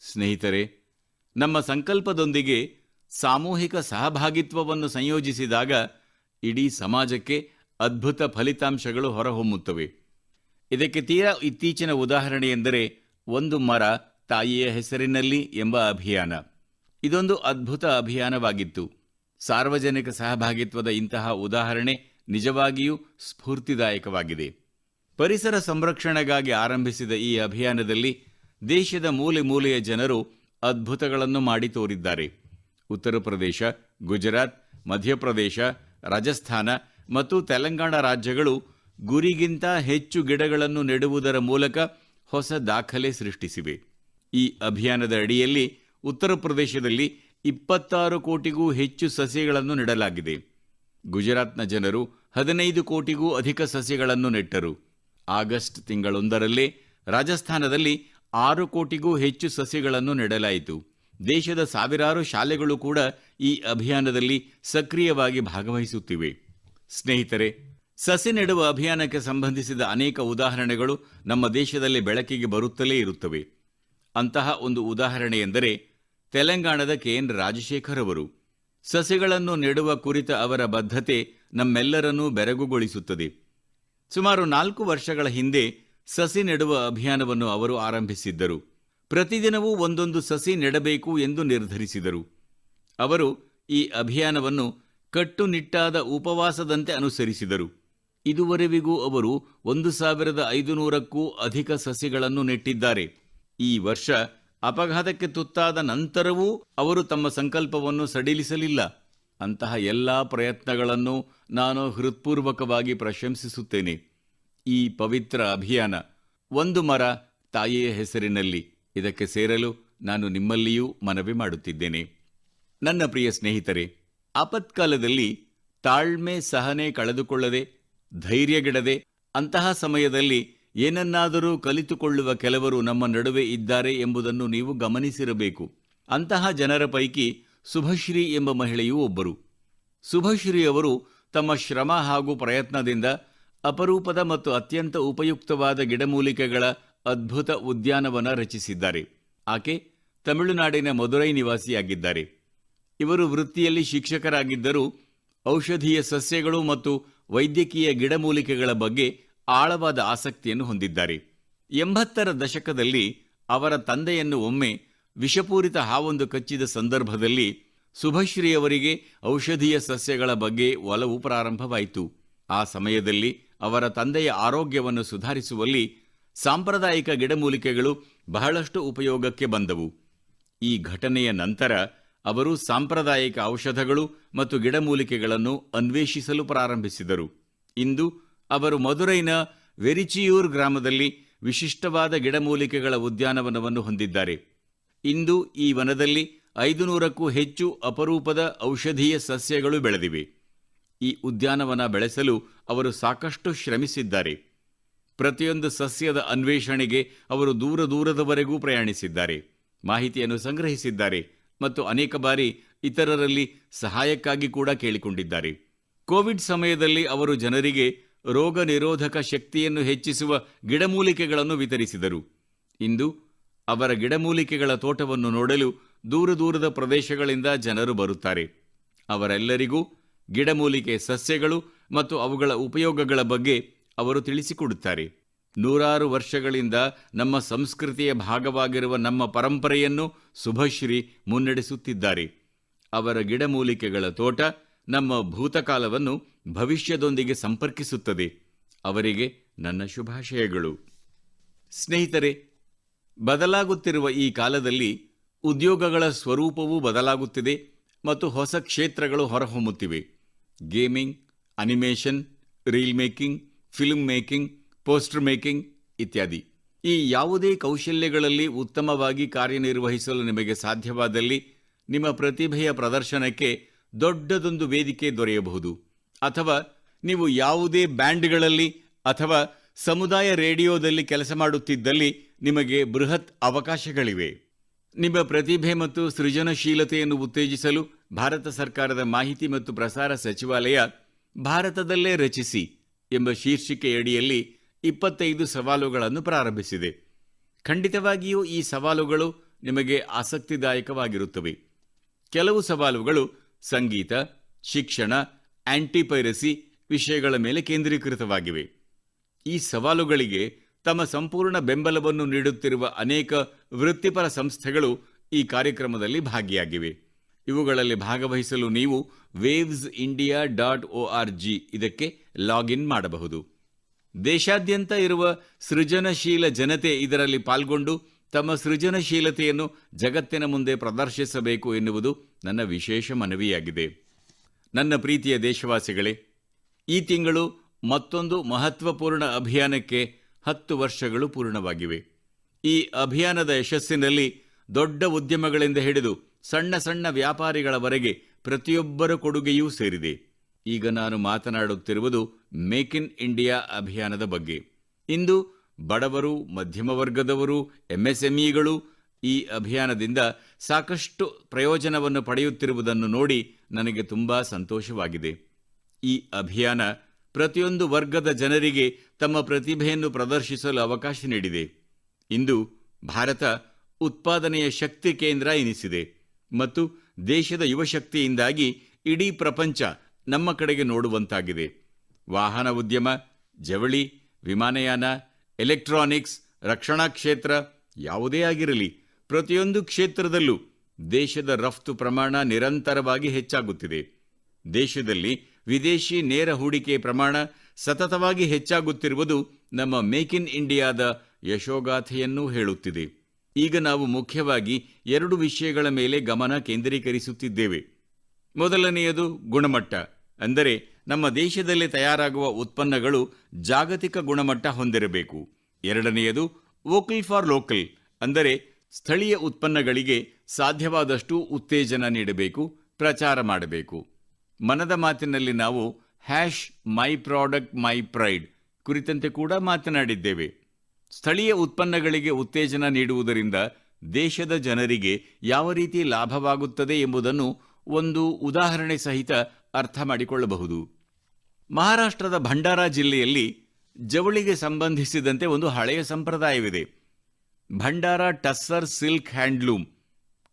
ಸ್ನೇಹಿತರೆ, ನಮ್ಮ ಸಂಕಲ್ಪದೊಂದಿಗೆ ಸಾಮೂಹಿಕ ಸಹಭಾಗಿತ್ವವನ್ನು ಸಂಯೋಜಿಸಿದಾಗ ಇಡೀ ಸಮಾಜಕ್ಕೆ ಅದ್ಭುತ ಫಲಿತಾಂಶಗಳು ಹೊರಹೊಮ್ಮುತ್ತವೆ. ಇದಕ್ಕೆ ತೀರಾ ಇತ್ತೀಚಿನ ಉದಾಹರಣೆ ಎಂದರೆ ಒಂದು ಮರ ತಾಯಿಯ ಹೆಸರಿನಲ್ಲಿ ಎಂಬ ಅಭಿಯಾನ. ಇದೊಂದು ಅದ್ಭುತ ಅಭಿಯಾನವಾಗಿತ್ತು. ಸಾರ್ವಜನಿಕ ಸಹಭಾಗಿತ್ವದ ಇಂತಹ ಉದಾಹರಣೆ ನಿಜವಾಗಿಯೂ ಸ್ಫೂರ್ತಿದಾಯಕವಾಗಿದೆ. ಪರಿಸರ ಸಂರಕ್ಷಣೆಗಾಗಿ ಆರಂಭಿಸಿದ ಈ ಅಭಿಯಾನದಲ್ಲಿ ದೇಶದ ಮೂಲೆ ಮೂಲೆಯ ಜನರು ಅದ್ಭುತಗಳನ್ನು ಮಾಡಿ ತೋರಿದ್ದಾರೆ. ಉತ್ತರ ಪ್ರದೇಶ ಗುಜರಾತ್, ಮಧ್ಯಪ್ರದೇಶ ರಾಜಸ್ಥಾನ ಮತ್ತು ತೆಲಂಗಾಣ ರಾಜ್ಯಗಳು ಗುರಿಗಿಂತ ಹೆಚ್ಚು ಗಿಡಗಳನ್ನು ನೆಡುವುದರ ಮೂಲಕ ಹೊಸ ದಾಖಲೆ ಸೃಷ್ಟಿಸಿವೆ. ಈ ಅಭಿಯಾನದ ಅಡಿಯಲ್ಲಿ ಉತ್ತರ ಪ್ರದೇಶದಲ್ಲಿ ಇಪ್ಪತ್ತಾರು ಕೋಟಿಗೂ ಹೆಚ್ಚು ಸಸ್ಯಗಳನ್ನು ನೆಡಲಾಗಿದೆ. ಗುಜರಾತ್ನ ಜನರು ಹದಿನೈದು ಕೋಟಿಗೂ ಅಧಿಕ ಸಸ್ಯಗಳನ್ನು ನೆಟ್ಟರು. ಆಗಸ್ಟ್ ತಿಂಗಳೊಂದರಲ್ಲೇ ರಾಜಸ್ಥಾನದಲ್ಲಿ ಆರು ಕೋಟಿಗೂ ಹೆಚ್ಚು ಸಸ್ಯಗಳನ್ನು ನೆಡಲಾಯಿತು. ದೇಶದ ಸಾವಿರಾರು ಶಾಲೆಗಳು ಕೂಡ ಈ ಅಭಿಯಾನದಲ್ಲಿ ಸಕ್ರಿಯವಾಗಿ ಭಾಗವಹಿಸುತ್ತಿವೆ. ಸ್ನೇಹಿತರೆ, ಸಸಿ ನೆಡುವ ಅಭಿಯಾನಕ್ಕೆ ಸಂಬಂಧಿಸಿದ ಅನೇಕ ಉದಾಹರಣೆಗಳು ನಮ್ಮ ದೇಶದಲ್ಲಿ ಬೆಳಕಿಗೆ ಬರುತ್ತಲೇ ಇರುತ್ತವೆ. ಅಂತಹ ಒಂದು ಉದಾಹರಣೆ ಎಂದರೆ ತೆಲಂಗಾಣದ ಕೆ. ಎನ್. ರಾಜಶೇಖರ್ ಅವರು. ಸಸಿಗಳನ್ನು ನೆಡುವ ಕುರಿತ ಅವರ ಬದ್ಧತೆ ನಮ್ಮೆಲ್ಲರನ್ನೂ ಬೆರಗುಗೊಳಿಸುತ್ತದೆ. ಸುಮಾರು ನಾಲ್ಕು ವರ್ಷಗಳ ಹಿಂದೆ ಸಸಿ ನೆಡುವ ಅಭಿಯಾನವನ್ನು ಅವರು ಆರಂಭಿಸಿದ್ದರು. ಪ್ರತಿದಿನವೂ ಒಂದೊಂದು ಸಸಿ ನೆಡಬೇಕು ಎಂದು ನಿರ್ಧರಿಸಿದರು. ಅವರು ಈ ಅಭಿಯಾನವನ್ನು ಕಟ್ಟುನಿಟ್ಟಾದ ಉಪವಾಸದಂತೆ ಅನುಸರಿಸಿದರು. ಇದುವರೆವಿಗೂ ಅವರು ಒಂದು ಸಾವಿರದ ಐದುನೂರಕ್ಕೂ ಅಧಿಕ ಸಸಿಗಳನ್ನು ನೆಟ್ಟಿದ್ದಾರೆ. ಈ ವರ್ಷ ಅಪಘಾತಕ್ಕೆ ತುತ್ತಾದ ನಂತರವೂ ಅವರು ತಮ್ಮ ಸಂಕಲ್ಪವನ್ನು ಸಡಿಲಿಸಲಿಲ್ಲ. ಅಂತಹ ಎಲ್ಲಾ ಪ್ರಯತ್ನಗಳನ್ನು ನಾನು ಹೃತ್ಪೂರ್ವಕವಾಗಿ ಪ್ರಶಂಸಿಸುತ್ತೇನೆ. ಈ ಪವಿತ್ರ ಅಭಿಯಾನ ಒಂದು ಮರ ತಾಯಿಯ ಹೆಸರಿನಲ್ಲಿ. ಇದಕ್ಕೆ ಸೇರಲು ನಾನು ನಿಮ್ಮಲ್ಲಿಯೂ ಮನವಿ ಮಾಡುತ್ತಿದ್ದೇನೆ. ನನ್ನ ಪ್ರಿಯ ಸ್ನೇಹಿತರೆ, ಆಪತ್ಕಾಲದಲ್ಲಿ ತಾಳ್ಮೆ ಸಹನೆ ಕಳೆದುಕೊಳ್ಳದೆ, ಧೈರ್ಯಗಿಡದೆ, ಅಂತಹ ಸಮಯದಲ್ಲಿ ಏನನ್ನಾದರೂ ಕಲಿತುಕೊಳ್ಳುವ ಕೆಲವರು ನಮ್ಮ ನಡುವೆ ಇದ್ದಾರೆ ಎಂಬುದನ್ನು ನೀವು ಗಮನಿಸಿರಬೇಕು. ಅಂತಹ ಜನರ ಪೈಕಿ ಸುಭಶ್ರೀ ಎಂಬ ಮಹಿಳೆಯೂ ಒಬ್ಬರು. ಸುಭಶ್ರೀ ಅವರು ತಮ್ಮ ಶ್ರಮ ಹಾಗೂ ಪ್ರಯತ್ನದಿಂದ ಅಪರೂಪದ ಮತ್ತು ಅತ್ಯಂತ ಉಪಯುಕ್ತವಾದ ಗಿಡಮೂಲಿಕೆಗಳ ಅದ್ಭುತ ಉದ್ಯಾನವನ ರಚಿಸಿದ್ದಾರೆ. ಆಕೆ ತಮಿಳುನಾಡಿನ ಮದುರೈ ನಿವಾಸಿಯಾಗಿದ್ದಾರೆ. ಇವರು ವೃತ್ತಿಯಲ್ಲಿ ಶಿಕ್ಷಕರಾಗಿದ್ದರೂ ಔಷಧೀಯ ಸಸ್ಯಗಳು ಮತ್ತು ವೈದ್ಯಕೀಯ ಗಿಡಮೂಲಿಕೆಗಳ ಬಗ್ಗೆ ಆಳವಾದ ಆಸಕ್ತಿಯನ್ನು ಹೊಂದಿದ್ದಾರೆ. ಎಂಬತ್ತರ ದಶಕದಲ್ಲಿ ಅವರ ತಂದೆಯನ್ನು ಒಮ್ಮೆ ವಿಷಪೂರಿತ ಹಾವೊಂದು ಕಚ್ಚಿದ ಸಂದರ್ಭದಲ್ಲಿ ಸುಭಶ್ರೀಯವರಿಗೆ ಔಷಧೀಯ ಸಸ್ಯಗಳ ಬಗ್ಗೆ ಒಲವು ಪ್ರಾರಂಭವಾಯಿತು. ಆ ಸಮಯದಲ್ಲಿ ಅವರ ತಂದೆಯ ಆರೋಗ್ಯವನ್ನು ಸುಧಾರಿಸುವಲ್ಲಿ ಸಾಂಪ್ರದಾಯಿಕ ಗಿಡಮೂಲಿಕೆಗಳು ಬಹಳಷ್ಟು ಉಪಯೋಗಕ್ಕೆ ಬಂದವು. ಈ ಘಟನೆಯ ನಂತರ ಅವರು ಸಾಂಪ್ರದಾಯಿಕ ಔಷಧಗಳು ಮತ್ತು ಗಿಡಮೂಲಿಕೆಗಳನ್ನು ಅನ್ವೇಷಿಸಲು ಪ್ರಾರಂಭಿಸಿದರು. ಇಂದು ಅವರು ಮಧುರೈನ ವೆರಿಚಿಯೂರ್ ಗ್ರಾಮದಲ್ಲಿ ವಿಶಿಷ್ಟವಾದ ಗಿಡಮೂಲಿಕೆಗಳ ಉದ್ಯಾನವನವನ್ನು ಹೊಂದಿದ್ದಾರೆ. ಇಂದು ಈ ವನದಲ್ಲಿ ಐದು ನೂರಕ್ಕೂ ಹೆಚ್ಚು ಅಪರೂಪದ ಔಷಧೀಯ ಸಸ್ಯಗಳು ಬೆಳೆದಿವೆ. ಈ ಉದ್ಯಾನವನ ಬೆಳೆಸಲು ಅವರು ಸಾಕಷ್ಟು ಶ್ರಮಿಸಿದ್ದಾರೆ. ಪ್ರತಿಯೊಂದು ಸಸ್ಯದ ಅನ್ವೇಷಣೆಗೆ ಅವರು ದೂರ ದೂರದವರೆಗೂ ಪ್ರಯಾಣಿಸಿದ್ದಾರೆ. ಮಾಹಿತಿಯನ್ನು ಸಂಗ್ರಹಿಸಿದ್ದಾರೆ ಮತ್ತು ಅನೇಕ ಬಾರಿ ಇತರರಲ್ಲಿ ಸಹಾಯಕ್ಕಾಗಿ ಕೂಡ ಕೇಳಿಕೊಂಡಿದ್ದಾರೆ. ಕೋವಿಡ್ ಸಮಯದಲ್ಲಿ ಅವರು ಜನರಿಗೆ ರೋಗ ನಿರೋಧಕ ಶಕ್ತಿಯನ್ನು ಹೆಚ್ಚಿಸುವ ಗಿಡಮೂಲಿಕೆಗಳನ್ನು ವಿತರಿಸಿದರು. ಇಂದು ಅವರ ಗಿಡಮೂಲಿಕೆಗಳ ತೋಟವನ್ನು ನೋಡಲು ದೂರ ದೂರದ ಪ್ರದೇಶಗಳಿಂದ ಜನರು ಬರುತ್ತಾರೆ. ಅವರೆಲ್ಲರಿಗೂ ಗಿಡಮೂಲಿಕೆ ಸಸ್ಯಗಳು ಮತ್ತು ಅವುಗಳ ಉಪಯೋಗಗಳ ಬಗ್ಗೆ ಅವರು ತಿಳಿಸಿಕೊಡುತ್ತಾರೆ. ನೂರಾರು ವರ್ಷಗಳಿಂದ ನಮ್ಮ ಸಂಸ್ಕೃತಿಯ ಭಾಗವಾಗಿರುವ ನಮ್ಮ ಪರಂಪರೆಯನ್ನು ಸುಭಶ್ರೀ ಮುನ್ನಡೆಸುತ್ತಿದ್ದಾರೆ. ಅವರ ಗಿಡಮೂಲಿಕೆಗಳ ತೋಟ ನಮ್ಮ ಭೂತಕಾಲವನ್ನು ಭವಿಷ್ಯದೊಂದಿಗೆ ಸಂಪರ್ಕಿಸುತ್ತದೆ. ಅವರಿಗೆ ನನ್ನ ಶುಭಾಶಯಗಳು. ಸ್ನೇಹಿತರೆ, ಬದಲಾಗುತ್ತಿರುವ ಈ ಕಾಲದಲ್ಲಿ ಉದ್ಯೋಗಗಳ ಸ್ವರೂಪವೂ ಬದಲಾಗುತ್ತಿದೆ ಮತ್ತು ಹೊಸ ಕ್ಷೇತ್ರಗಳು ಹೊರಹೊಮ್ಮುತ್ತಿವೆ. Gaming, animation, reel making film making poster making ಇತ್ಯಾದಿ. ಈ ಯಾವುದೇ ಕೌಶಲ್ಯಗಳಲ್ಲಿ ಉತ್ತಮವಾಗಿ ಕಾರ್ಯನಿರ್ವಹಿಸಲು ನಿಮಗೆ ಸಾಧ್ಯವಾದಲ್ಲಿ ನಿಮ್ಮ ಪ್ರತಿಭೆಯ ಪ್ರದರ್ಶನಕ್ಕೆ ದೊಡ್ಡದೊಂದು ವೇದಿಕೆ ದೊರೆಯಬಹುದು. ಅಥವಾ ನೀವು ಯಾವುದೇ ಬ್ಯಾಂಡ್ಗಳಲ್ಲಿ ಅಥವಾ ಸಮುದಾಯ ರೇಡಿಯೋದಲ್ಲಿ ಕೆಲಸ ಮಾಡುತ್ತಿದ್ದಲ್ಲಿ ನಿಮಗೆ ಬೃಹತ್ ಅವಕಾಶಗಳಿವೆ. ನಿಮ್ಮ ಪ್ರತಿಭೆ ಮತ್ತು ಸೃಜನಶೀಲತೆಯನ್ನು ಉತ್ತೇಜಿಸಲು ಭಾರತ ಸರ್ಕಾರದ ಮಾಹಿತಿ ಮತ್ತು ಪ್ರಸಾರ ಸಚಿವಾಲಯ ಭಾರತದಲ್ಲೇ ರಚಿಸಿ ಎಂಬ ಶೀರ್ಷಿಕೆಯಡಿಯಲ್ಲಿ ಇಪ್ಪತ್ತೈದು ಸವಾಲುಗಳನ್ನು ಪ್ರಾರಂಭಿಸಿದೆ. ಖಂಡಿತವಾಗಿಯೂ ಈ ಸವಾಲುಗಳು ನಿಮಗೆ ಆಸಕ್ತಿದಾಯಕವಾಗಿರುತ್ತವೆ. ಕೆಲವು ಸವಾಲುಗಳು ಸಂಗೀತ, ಶಿಕ್ಷಣ, ಆಂಟಿಪೈರಸಿ ವಿಷಯಗಳ ಮೇಲೆ ಕೇಂದ್ರೀಕೃತವಾಗಿವೆ. ಈ ಸವಾಲುಗಳಿಗೆ ತಮ್ಮ ಸಂಪೂರ್ಣ ಬೆಂಬಲವನ್ನು ನೀಡುತ್ತಿರುವ ಅನೇಕ ವೃತ್ತಿಪರ ಸಂಸ್ಥೆಗಳು ಈ ಕಾರ್ಯಕ್ರಮದಲ್ಲಿ ಭಾಗಿಯಾಗಿವೆ. ಇವುಗಳಲ್ಲಿ ಭಾಗವಹಿಸಲು ನೀವು waves India dot O R G ಇದಕ್ಕೆ ಲಾಗಿನ್ ಮಾಡಬಹುದು. ದೇಶಾದ್ಯಂತ ಇರುವ ಸೃಜನಶೀಲ ಜನತೆ ಇದರಲ್ಲಿ ಪಾಲ್ಗೊಂಡು ತಮ್ಮ ಸೃಜನಶೀಲತೆಯನ್ನು ಜಗತ್ತಿನ ಮುಂದೆ ಪ್ರದರ್ಶಿಸಬೇಕು ಎನ್ನುವುದು ನನ್ನ ವಿಶೇಷ ಮನವಿಯಾಗಿದೆ. ನನ್ನ ಪ್ರೀತಿಯ ದೇಶವಾಸಿಗಳೇ, ಈ ತಿಂಗಳು ಮತ್ತೊಂದು ಮಹತ್ವಪೂರ್ಣ ಅಭಿಯಾನಕ್ಕೆ ಹತ್ತು ವರ್ಷಗಳು ಪೂರ್ಣವಾಗಿವೆ. ಈ ಅಭಿಯಾನದ ಯಶಸ್ಸಿನಲ್ಲಿ ದೊಡ್ಡ ಉದ್ಯಮಗಳಿಂದ ಹಿಡಿದು ಸಣ್ಣ ಸಣ್ಣ ವ್ಯಾಪಾರಿಗಳವರೆಗೆ ಪ್ರತಿಯೊಬ್ಬರ ಕೊಡುಗೆಯೂ ಸೇರಿದೆ. ಈಗ ನಾನು ಮಾತನಾಡುತ್ತಿರುವುದು ಮೇಕ್ ಇನ್ ಇಂಡಿಯಾ ಅಭಿಯಾನದ ಬಗ್ಗೆ. ಇಂದು ಬಡವರು, ಮಧ್ಯಮ ವರ್ಗದವರು, ಎಂಎಸ್ಎಂಇಗಳು ಈ ಅಭಿಯಾನದಿಂದ ಸಾಕಷ್ಟು ಪ್ರಯೋಜನವನ್ನು ಪಡೆಯುತ್ತಿರುವುದನ್ನು ನೋಡಿ ನನಗೆ ತುಂಬಾ ಸಂತೋಷವಾಗಿದೆ. ಈ ಅಭಿಯಾನ ಪ್ರತಿಯೊಂದು ವರ್ಗದ ಜನರಿಗೆ ತಮ್ಮ ಪ್ರತಿಭೆಯನ್ನು ಪ್ರದರ್ಶಿಸಲು ಅವಕಾಶ ನೀಡಿದೆ. ಇಂದು ಭಾರತ ಉತ್ಪಾದನೆಯ ಶಕ್ತಿ ಕೇಂದ್ರ ಎನಿಸಿದೆ. ಮತ್ತು ದೇಶದ ಯುವಶಕ್ತಿಯಿಂದಾಗಿ ಇಡೀ ಪ್ರಪಂಚ ನಮ್ಮ ಕಡೆಗೆ ನೋಡುವಂತಾಗಿದೆ. ವಾಹನ ಉದ್ಯಮ, ಜವಳಿ, ವಿಮಾನಯಾನ, ಎಲೆಕ್ಟ್ರಾನಿಕ್ಸ್, ರಕ್ಷಣಾ ಕ್ಷೇತ್ರ ಯಾವುದೇ ಆಗಿರಲಿ, ಪ್ರತಿಯೊಂದು ಕ್ಷೇತ್ರದಲ್ಲೂ ದೇಶದ ರಫ್ತು ಪ್ರಮಾಣ ನಿರಂತರವಾಗಿ ಹೆಚ್ಚಾಗುತ್ತಿದೆ. ದೇಶದಲ್ಲಿ ವಿದೇಶಿ ನೇರ ಹೂಡಿಕೆ ಪ್ರಮಾಣ ಸತತವಾಗಿ ಹೆಚ್ಚಾಗುತ್ತಿರುವುದು ನಮ್ಮ ಮೇಕ್ ಇನ್ ಇಂಡಿಯಾದ ಯಶೋಗಾಥೆಯನ್ನೂ ಹೇಳುತ್ತಿದೆ. ಈಗ ನಾವು ಮುಖ್ಯವಾಗಿ ಎರಡು ವಿಷಯಗಳ ಮೇಲೆ ಗಮನ ಕೇಂದ್ರೀಕರಿಸುತ್ತಿದ್ದೇವೆ. ಮೊದಲನೆಯದು ಗುಣಮಟ್ಟ, ಅಂದರೆ ನಮ್ಮ ದೇಶದಲ್ಲಿ ತಯಾರಾಗುವ ಉತ್ಪನ್ನಗಳು ಜಾಗತಿಕ ಗುಣಮಟ್ಟ ಹೊಂದಿರಬೇಕು. ಎರಡನೆಯದು ವೋಕಲ್ ಫಾರ್ ಲೋಕಲ್, ಅಂದರೆ ಸ್ಥಳೀಯ ಉತ್ಪನ್ನಗಳಿಗೆ ಸಾಧ್ಯವಾದಷ್ಟು ಉತ್ತೇಜನ ನೀಡಬೇಕು, ಪ್ರಚಾರ ಮಾಡಬೇಕು. ಮನದ ಮಾತಿನಲ್ಲಿ ನಾವು hash my product my pride ಕುರಿತಂತೆ ಕೂಡ ಮಾತನಾಡಿದ್ದೇವೆ. ಸ್ಥಳೀಯ ಉತ್ಪನ್ನಗಳಿಗೆ ಉತ್ತೇಜನ ನೀಡುವುದರಿಂದ ದೇಶದ ಜನರಿಗೆ ಯಾವ ರೀತಿ ಲಾಭವಾಗುತ್ತದೆ ಎಂಬುದನ್ನು ಒಂದು ಉದಾಹರಣೆ ಸಹಿತ ಅರ್ಥ ಮಾಡಿಕೊಳ್ಳಬಹುದು. ಮಹಾರಾಷ್ಟ್ರದ ಭಂಡಾರ ಜಿಲ್ಲೆಯಲ್ಲಿ ಜವಳಿಗೆ ಸಂಬಂಧಿಸಿದಂತೆ ಒಂದು ಹಳೆಯ ಸಂಪ್ರದಾಯವಿದೆ. Bhandara tussar silk handloom.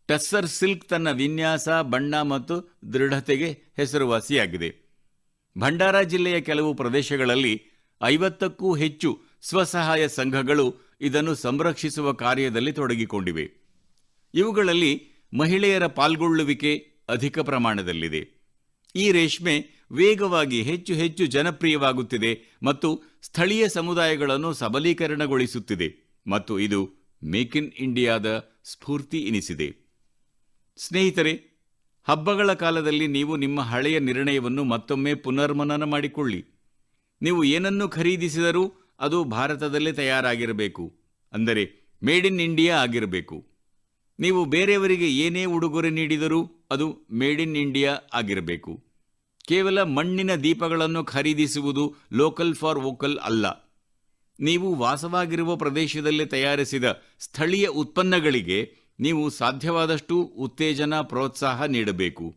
Tussar silk ತನ್ನ ವಿನ್ಯಾಸ, ಬಣ್ಣ ಮತ್ತು ದೃಢತೆಗೆ ಹೆಸರುವಾಸಿಯಾಗಿದೆ. ಭಂಡಾರ ಜಿಲ್ಲೆಯ ಕೆಲವು ಪ್ರದೇಶಗಳಲ್ಲಿ ಐವತ್ತಕ್ಕೂ ಹೆಚ್ಚು ಸ್ವಸಹಾಯ ಸಂಘಗಳು ಇದನ್ನು ಸಂರಕ್ಷಿಸುವ ಕಾರ್ಯದಲ್ಲಿ ತೊಡಗಿಕೊಂಡಿವೆ. ಇವುಗಳಲ್ಲಿ ಮಹಿಳೆಯರ ಪಾಲ್ಗೊಳ್ಳುವಿಕೆ ಅಧಿಕ ಪ್ರಮಾಣದಲ್ಲಿದೆ. ಈ ರೇಷ್ಮೆ ವೇಗವಾಗಿ ಹೆಚ್ಚು ಹೆಚ್ಚು ಜನಪ್ರಿಯವಾಗುತ್ತಿದೆ ಮತ್ತು ಸ್ಥಳೀಯ ಸಮುದಾಯಗಳನ್ನು ಸಬಲೀಕರಣಗೊಳಿಸುತ್ತಿದೆ ಮತ್ತು ಇದು ಮೇಕ್ ಇನ್ ಇಂಡಿಯಾದ ಸ್ಫೂರ್ತಿ ಎನಿಸಿದೆ. ಸ್ನೇಹಿತರೆ, ಹಬ್ಬಗಳ ಕಾಲದಲ್ಲಿ ನೀವು ನಿಮ್ಮ ಹಳೆಯ ನಿರ್ಣಯವನ್ನು ಮತ್ತೊಮ್ಮೆ ಪುನರ್ಮನನ ಮಾಡಿಕೊಳ್ಳಿ. ನೀವು ಏನನ್ನು ಖರೀದಿಸಿದರೂ ಅದು ಭಾರತದಲ್ಲೇ ತಯಾರಾಗಿರಬೇಕು. ಅಂದರೆ ಮೇಡ್ ಇನ್ ಇಂಡಿಯಾ ಆಗಿರಬೇಕು. ನೀವು ಬೇರೆಯವರಿಗೆ ಏನೇ ಉಡುಗೊರೆ ನೀಡಿದರೂ ಅದು ಮೇಡ್ ಇನ್ ಇಂಡಿಯಾ ಆಗಿರಬೇಕು. ಕೇವಲ ಮಣ್ಣಿನ ದೀಪಗಳನ್ನು ಖರೀದಿಸುವುದು ಲೋಕಲ್ ಫಾರ್ ವೋಕಲ್ ಅಲ್ಲ. ನೀವು ವಾಸವಾಗಿರುವ ಪ್ರದೇಶದಲ್ಲಿ ತಯಾರಿಸಿದ ಸ್ಥಳೀಯ ಉತ್ಪನ್ನಗಳಿಗೆ ನೀವು ಸಾಧ್ಯವಾದಷ್ಟು ಉತ್ತೇಜನ, ಪ್ರೋತ್ಸಾಹ ನೀಡಬೇಕು.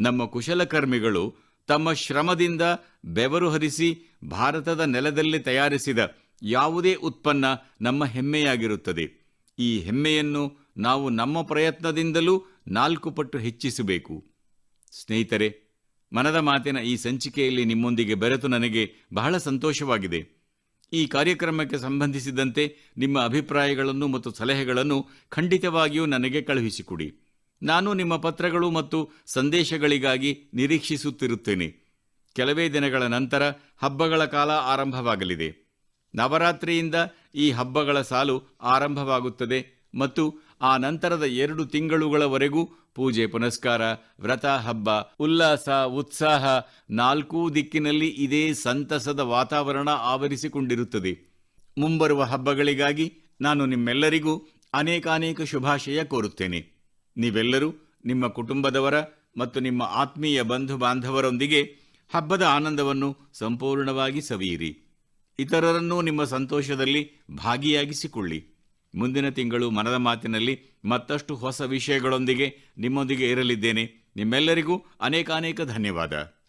ನಮ್ಮ ಕುಶಲಕರ್ಮಿಗಳು ತಮ್ಮ ಶ್ರಮದಿಂದ ಬೆವರು ಹರಿಸಿ ಭಾರತದ ನೆಲದಲ್ಲಿ ತಯಾರಿಸಿದ ಯಾವುದೇ ಉತ್ಪನ್ನ ನಮ್ಮ ಹೆಮ್ಮೆಯಾಗಿರುತ್ತದೆ. ಈ ಹೆಮ್ಮೆಯನ್ನು ನಾವು ನಮ್ಮ ಪ್ರಯತ್ನದಿಂದಲೂ ನಾಲ್ಕು ಪಟ್ಟು ಹೆಚ್ಚಿಸಬೇಕು. ಸ್ನೇಹಿತರೆ, ಮನದ ಮಾತಿನ ಈ ಸಂಚಿಕೆಯಲ್ಲಿ ನಿಮ್ಮೊಂದಿಗೆ ಬೆರೆತು ನನಗೆ ಬಹಳ ಸಂತೋಷವಾಗಿದೆ. ಈ ಕಾರ್ಯಕ್ರಮಕ್ಕೆ ಸಂಬಂಧಿಸಿದಂತೆ ನಿಮ್ಮ ಅಭಿಪ್ರಾಯಗಳನ್ನು ಮತ್ತು ಸಲಹೆಗಳನ್ನು ಖಂಡಿತವಾಗಿಯೂ ನನಗೆ ಕಳುಹಿಸಿಕೊಡಿ. ನಾನು ನಿಮ್ಮ ಪತ್ರಗಳು ಮತ್ತು ಸಂದೇಶಗಳಿಗಾಗಿ ನಿರೀಕ್ಷಿಸುತ್ತಿರುತ್ತೇನೆ. ಕೆಲವೇ ದಿನಗಳ ನಂತರ ಹಬ್ಬಗಳ ಕಾಲ ಆರಂಭವಾಗಲಿದೆ. ನವರಾತ್ರಿಯಿಂದ ಈ ಹಬ್ಬಗಳ ಸಾಲು ಆರಂಭವಾಗುತ್ತದೆ ಮತ್ತು ಆ ನಂತರದ ಎರಡು ತಿಂಗಳುಗಳವರೆಗೂ ಪೂಜೆ, ಪುನಸ್ಕಾರ, ವ್ರತ, ಹಬ್ಬ, ಉಲ್ಲಾಸ, ಉತ್ಸಾಹ ನಾಲ್ಕೂ ದಿಕ್ಕಿನಲ್ಲಿ ಇದೇ ಸಂತಸದ ವಾತಾವರಣ ಆವರಿಸಿಕೊಂಡಿರುತ್ತದೆ. ಮುಂಬರುವ ಹಬ್ಬಗಳಿಗಾಗಿ ನಾನು ನಿಮ್ಮೆಲ್ಲರಿಗೂ ಅನೇಕಾನೇಕ ಶುಭಾಶಯ ಕೋರುತ್ತೇನೆ. ನೀವೆಲ್ಲರೂ ನಿಮ್ಮ ಕುಟುಂಬದವರ ಮತ್ತು ನಿಮ್ಮ ಆತ್ಮೀಯ ಬಂಧು ಬಾಂಧವರೊಂದಿಗೆ ಹಬ್ಬದ ಆನಂದವನ್ನು ಸಂಪೂರ್ಣವಾಗಿ ಸವಿಯಿರಿ. ಇತರರನ್ನೂ ನಿಮ್ಮ ಸಂತೋಷದಲ್ಲಿ ಭಾಗಿಯಾಗಿಸಿಕೊಳ್ಳಿ. ಮುಂದಿನ ತಿಂಗಳು ಮನದ ಮಾತಿನಲ್ಲಿ ಮತ್ತಷ್ಟು ಹೊಸ ವಿಷಯಗಳೊಂದಿಗೆ ನಿಮ್ಮೊಂದಿಗೆ ಇರಲಿದ್ದೇನೆ. ನಿಮ್ಮೆಲ್ಲರಿಗೂ ಅನೇಕಾನೇಕ ಧನ್ಯವಾದ.